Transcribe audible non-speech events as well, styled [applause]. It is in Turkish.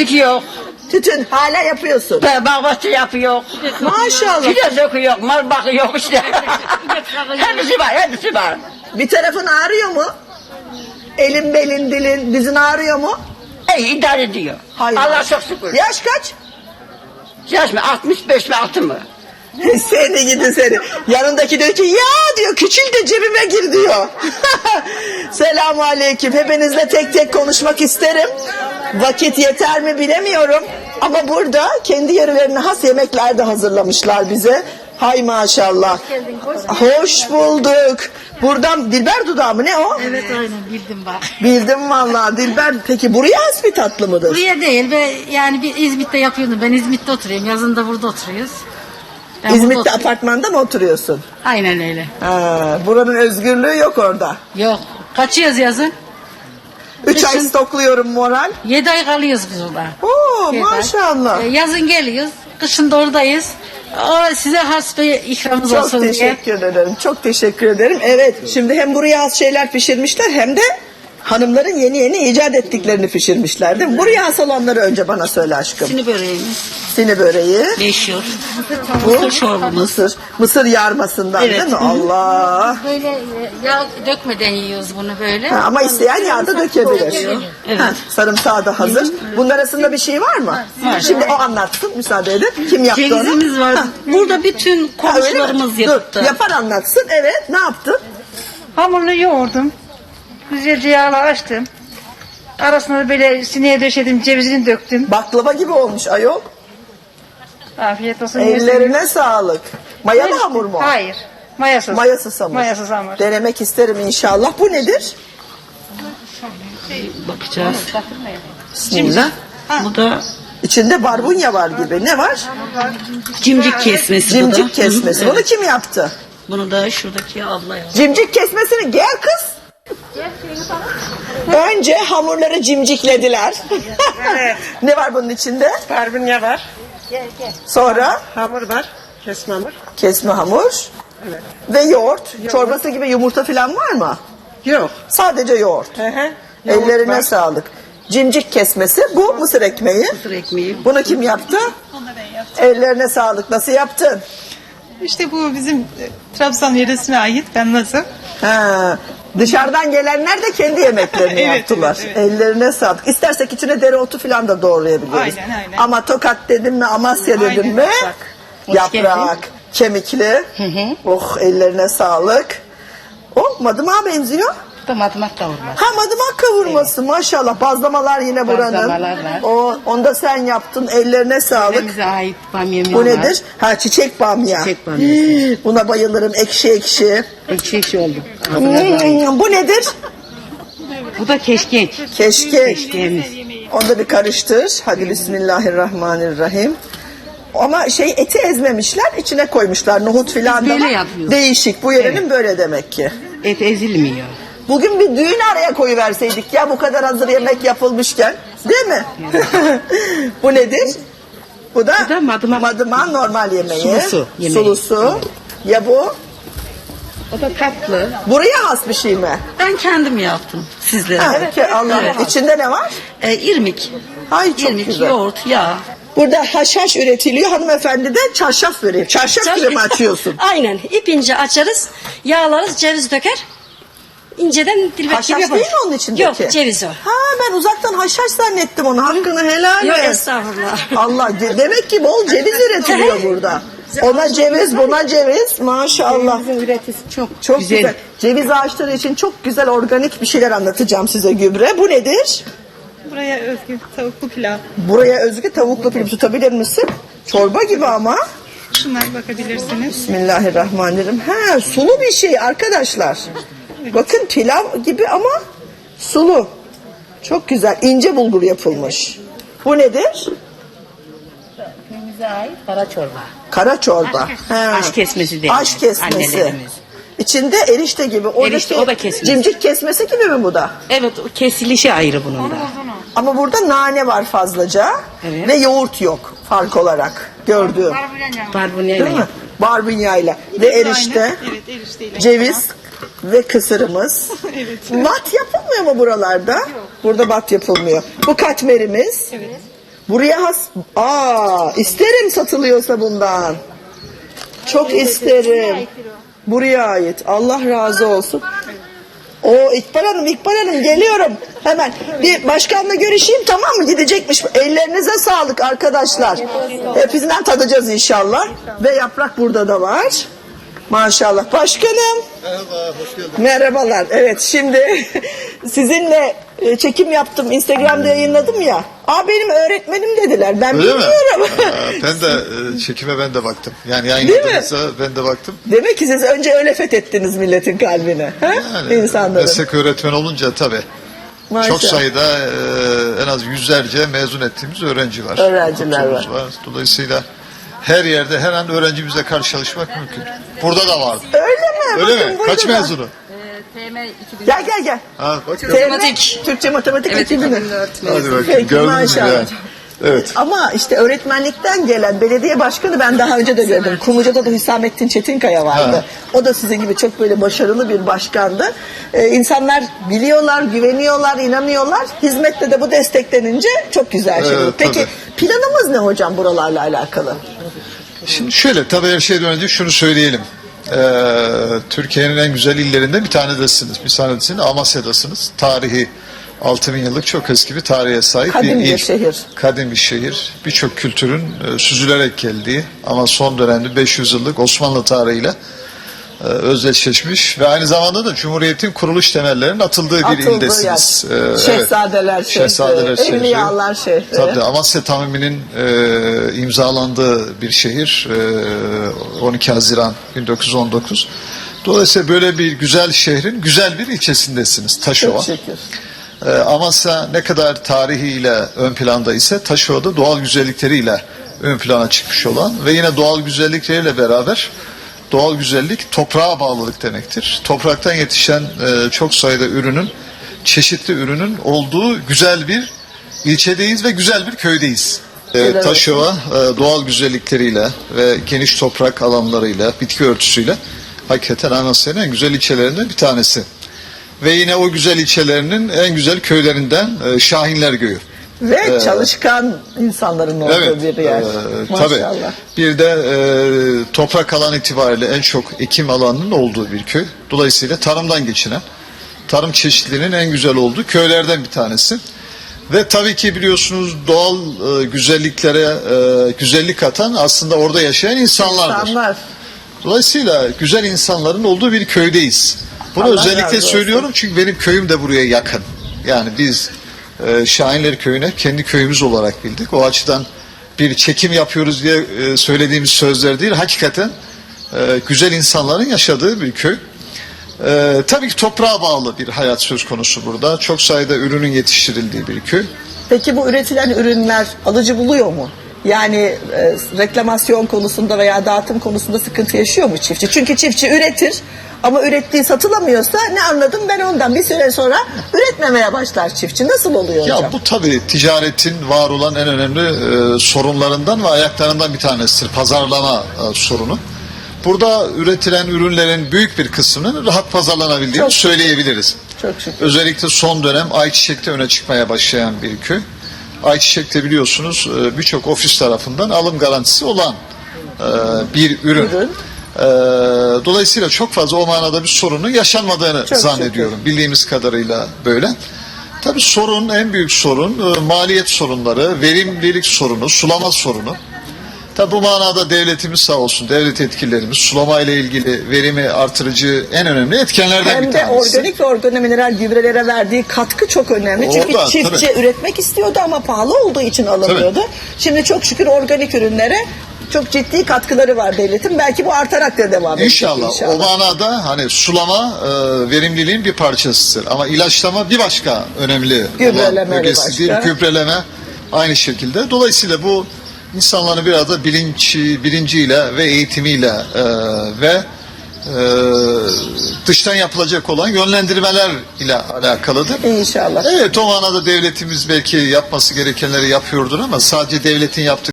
Şimdiki yok. Tütün hala yapıyorsun. Be, Bağbahçe yapıyor. Maşallah. Fide döküyor, mal bakıyor işte. hepsi var, hepsi var. Bir tarafın ağrıyor mu? Elin belin dilin dizin ağrıyor mu? İyi idare ediyor. Hayır. Allah çok şükür. Yaş kaç? Yaş mı? 65 mi 6 mı? [laughs] seni gidi seni. Yanındaki diyor ki ya diyor küçül de cebime gir diyor. [laughs] Selamun aleyküm. Hepinizle tek tek konuşmak isterim. Vakit yeter mi bilemiyorum. Ama burada kendi yörelerine has yemekler de hazırlamışlar bize. Hay maşallah. Hoş bulduk. Buradan Dilber dudağı mı ne o? Evet aynen bildim bak. Bildim vallahi Dilber. Peki buraya has bir tatlı mıdır? Buraya değil ve yani bir İzmit'te yapıyordum. Ben İzmit'te oturuyorum. Yazın da burada oturuyoruz. Ben İzmit'te apartmanda mı oturuyorsun? Aynen öyle. Ha, buranın özgürlüğü yok orada. Yok. Kaçıyoruz yazın? Üç ay stokluyorum moral. 7 ay kalıyoruz biz orada. Oo Yedi ay. maşallah. Ee, yazın geliyoruz. Kışın da oradayız. O size has bir ikramımız Çok olsun diye. teşekkür ederim. Çok teşekkür ederim. Evet şimdi hem buraya az şeyler pişirmişler hem de hanımların yeni yeni icat ettiklerini pişirmişler değil mi? Buraya has olanları önce bana söyle aşkım. Sini böreğimiz. Sini böreği. Meşhur. Bu Mısır çorbamız. Mısır. Mısır yarmasından Evet. değil mi? Allah. Böyle e, yağ dökmeden yiyoruz bunu böyle. Ha, ama isteyen yağda dökebilir. Evet. Ha, sarımsağı da hazır. Bunun arasında bir şey var mı? Şimdi o anlatsın müsaade edin. Kim yaptı onu? Cevizimiz var. Ha. Burada bütün Ha, komşularımız Dur, yaptı. yapar anlatsın. Evet ne yaptın? Hamurunu yoğurdum. Güzelce yağla açtım. Arasına da böyle sineye döşedim, cevizini döktüm. Baklava gibi olmuş ayol. Afiyet olsun. Ellerine sağlık. Mayalı hamur mu? Hayır. Mayasız. Mayasız hamur. Mayasız hamur. Denemek isterim inşallah. Bu nedir? Bakacağız. Bismillah. Bu da İçinde barbunya var gibi. Ne var? cimcik kesmesi bu da. Cimcik kesmesi. Bunu evet. kim yaptı? Bunu da şuradaki abla yaptı. Cimcik kesmesini gel kız. Önce hamurları cimciklediler. [laughs] ne var bunun içinde? Barbunya var, Sonra hamur var, kesme hamur. kesme hamur. Ve yoğurt. Çorbası gibi yumurta falan var mı? Yok. Sadece yoğurt. Hı hı. Yoğurt Ellerine var. sağlık. Cimcik kesmesi. Bu mısır ekmeği. Mısır ekmeği. Bunu kim yaptı? Ellerine sağlık. Nasıl yaptın? İşte bu bizim e, Trabzon yöresine ait. Ben nasıl? Ha, dışarıdan gelenler de kendi yemeklerini [laughs] Evet, yaptılar. evet, evet. Ellerine sağlık. İstersek içine dereotu falan da doğrayabiliriz. Aynen, aynen. Ama tokat dedim mi, Amasya dedim Aynen, mi? Yaprak, kemikli. Oh ellerine sağlık. Oh madımağa benziyor. Bu da madımak kavurması. Ha madımak kavurması maşallah. Bazlamalar yine buranın. Bazlamalar var. O, onu da sen yaptın. Ellerine sağlık. Bize ait bamyamı Bu nedir? Ha çiçek bamya. Çiçek bamyası. Buna bayılırım. Ekşi ekşi. Ekşi ekşi oldu. Hmm, bu nedir? Bu da keşkeç. Keşke. Keşkeğimiz. Onu da bir karıştır. Hadi Bismillahirrahmanirrahim. Ama şey eti ezmemişler, içine koymuşlar. Nohut filan da böyle var. yapıyoruz. Değişik. Bu yörenin böyle demek ki. Et ezilmiyor. Bugün bir düğün araya koyuverseydik ya bu kadar hazır yemek yapılmışken. Değil mi? [laughs] bu nedir? Bu da, Bu da madımak. madımağın normal yemeği. Sulusu yemeği. Sulusu. Ya bu? O da tatlı. Buraya has bir şey mi? Ben kendim yaptım sizlere. Ha, ki Allah içinde ne var? Ee, irmik. Ay çok irmik, güzel. yoğurt, yağ. Burada haşhaş üretiliyor. Hanımefendi de çarşaf veriyor. Çarşaf gibi mi açıyorsun? [laughs] Aynen. İp ince açarız. Yağlarız, ceviz döker. İnceden dilbek Haşhaş gibi değil yaparız. mi onun içindeki? Yok, ceviz o. Ha ben uzaktan haşhaş zannettim onu. Hakkını helal Yok, et. estağfurullah. Allah de- demek ki bol ceviz üretiliyor burada. Ona ceviz, buna ceviz. Maşallah. üretisi çok, Çok güzel. Ceviz ağaçları için çok güzel organik bir şeyler anlatacağım size gübre. Bu nedir? Buraya özgü tavuklu pilav. Buraya özgü tavuklu pilav tutabilir misin? Çorba gibi ama. Şundan bakabilirsiniz. Bismillahirrahmanirrahim. Ha sulu bir şey arkadaşlar. Bakın pilav gibi ama sulu. Çok güzel. ince bulgur yapılmış. Bu nedir? Bize ait kara çorba. Kara çorba. Aş kesmesi değil. Aş kesmesi. Annelerimiz. İçinde erişte gibi. Oradaki Erişte, o da kesmesi. Cimcik kesmesi gibi mi bu da? Evet o kesilişi ayrı bunun da. Ama burada nane var fazlaca Evet. ve yoğurt yok fark olarak gördüğüm. Barbunya Değil mi? Barbunyayla ve erişte, Evet erişteyle. ceviz ve kısırımız. [laughs] Evet. Bat yapılmıyor mu buralarda? Burada bat yapılmıyor. Bu katmerimiz. Buraya has... Aa, isterim satılıyorsa bundan. Çok isterim. Buraya ait. Allah razı olsun. O İkbal Hanım, İkbal Hanım geliyorum. Hemen bir başkanla görüşeyim tamam mı? Gidecekmiş. Ellerinize sağlık arkadaşlar. Hepsinden tadacağız inşallah. Ve yaprak burada da var. Maşallah. Başkanım. Merhaba, hoş geldin. Merhabalar. Evet şimdi [laughs] sizinle e, çekim yaptım. Instagram'da yayınladım ya. Aa benim öğretmenim dediler. Ben Öyle mi? bilmiyorum. Aa, [laughs] ben de e, çekime ben de baktım. Yani mi? yayınladığınızda ben de baktım. Demek ki siz önce öyle fethettiniz milletin kalbini. Ha? Yani İnsanların. meslek öğretmen olunca tabii. Maşallah. Çok sayıda e, en az yüzlerce mezun ettiğimiz öğrenci var. Öğrenciler Okulumuz Dolayısıyla her yerde her an öğrencimizle karşı çalışmak mümkün. Burada da var. Öyle mi? Öyle Bakın mi? burada Kaç mezunu? Gel gel gel. Ha, bak. Matematik. Türkçe matematik evet, ekibini. Hadi bakayım. Peki, Gördünüz mü maşallah. yani? Evet. Ama işte öğretmenlikten gelen belediye başkanı ben daha önce de gördüm. Kumuca'da da Hüsamettin Çetinkaya vardı. Ha. O da sizin gibi çok böyle başarılı bir başkandı. Ee, insanlar biliyorlar, güveniyorlar, inanıyorlar. Hizmette de bu desteklenince çok güzel şey. Evet, Peki tabii. planımız ne hocam buralarla alakalı? Şimdi şöyle tabii her şeyden önce şunu söyleyelim. Ee, Türkiye'nin en güzel illerinden bir tanesiniz. Bir tanesiniz Amasya'dasınız. Tarihi 6000 yıllık çok eski bir tarihe sahip Kadim bir il. şehir. Kadim bir şehir. Birçok kültürün e, süzülerek geldiği ama son dönemde 500 yıllık Osmanlı tarihiyle e, özdeşleşmiş ve aynı zamanda da Cumhuriyet'in kuruluş temellerinin atıldığı bir Atıldığı ildesiniz. yer. Ee, evet. Şehzadeler şehri, Şehzadeler şehri. Evliyalar şehri. Tabii Amasya Tamimi'nin e, imzalandığı bir şehir. E, 12 Haziran 1919. Dolayısıyla böyle bir güzel şehrin güzel bir ilçesindesiniz Taşova. Çok şükür. E, Amasya ne kadar tarihiyle ön planda ise Taşova'da doğal güzellikleriyle ön plana çıkmış olan ve yine doğal güzellikleriyle beraber doğal güzellik toprağa bağlılık demektir. Topraktan yetişen e, çok sayıda ürünün çeşitli ürünün olduğu güzel bir ilçedeyiz ve güzel bir köydeyiz. E, Evet. Taşova e, doğal güzellikleriyle ve geniş toprak alanlarıyla, bitki örtüsüyle hakikaten Amasya'nın en güzel ilçelerinden bir tanesi. Ve yine o güzel ilçelerinin en güzel köylerinden e, Şahinler Köyü. Ve çalışkan insanların olduğu Evet, bir yer. e, Maşallah. tabii. Bir de e, toprak alan itibariyle en çok ekim alanının olduğu bir köy. Dolayısıyla tarımdan geçinen, tarım çeşitliliğinin en güzel olduğu köylerden bir tanesi. Ve tabii ki biliyorsunuz doğal e, güzelliklere e, güzellik katan aslında orada yaşayan insanlardır. İnsanlar. Dolayısıyla güzel insanların olduğu bir köydeyiz. Bunu Allah özellikle olsun. söylüyorum çünkü benim köyüm de buraya yakın. Yani biz e, Şahinler Köyü'ne kendi köyümüz olarak bildik. O açıdan bir çekim yapıyoruz diye e, söylediğimiz sözler değil. Hakikaten e, güzel insanların yaşadığı bir köy. E, tabii ki toprağa bağlı bir hayat söz konusu burada. Çok sayıda ürünün yetiştirildiği bir köy. Peki bu üretilen ürünler alıcı buluyor mu? Yani e, reklamasyon konusunda veya dağıtım konusunda sıkıntı yaşıyor mu çiftçi? Çünkü çiftçi üretir ama ürettiği satılamıyorsa ne anladım ben ondan bir süre sonra üretmemeye başlar çiftçi. Nasıl oluyor hocam? Ya bu tabii ticaretin var olan en önemli e, sorunlarından ve ayaklarından bir tanesidir. Pazarlama e, sorunu. Burada üretilen ürünlerin büyük bir kısmının rahat pazarlanabildiğini Çok söyleyebiliriz. Çok şükür. Özellikle son dönem ayçiçekte öne çıkmaya başlayan bir köy. Ayçiçekte biliyorsunuz e, birçok ofis tarafından alım garantisi olan e, bir ürün. Ürün. E, dolayısıyla çok fazla o manada bir sorunun yaşanmadığını Çok zannediyorum. Bildiğimiz kadarıyla böyle. Tabii sorun, en büyük sorun e, maliyet sorunları, verimlilik sorunu, sulama sorunu. Tabii bu manada devletimiz sağ olsun, devlet etkilerimiz sulama ile ilgili verimi artırıcı en önemli etkenlerden Hem bir de tanesi. organik ve organomineral gübrelere verdiği katkı çok önemli. Çünkü Orada, çiftçi tabii. üretmek istiyordu ama pahalı olduğu için alamıyordu. Şimdi çok şükür organik ürünlere çok ciddi katkıları var devletin. Belki bu artarak da devam edecek İnşallah. O manada hani sulama e, verimliliğin bir parçasıdır. Ama ilaçlama bir başka önemli Gübreleme olan bir ögesi değil. başka. Gübreleme aynı şekilde. Dolayısıyla bu insanların biraz da bilinci, bilinciyle ve eğitimiyle e, ve e, dıştan yapılacak olan yönlendirmeler ile alakalıdır. İnşallah. Evet o manada devletimiz belki yapması gerekenleri yapıyordur ama sadece devletin yaptığı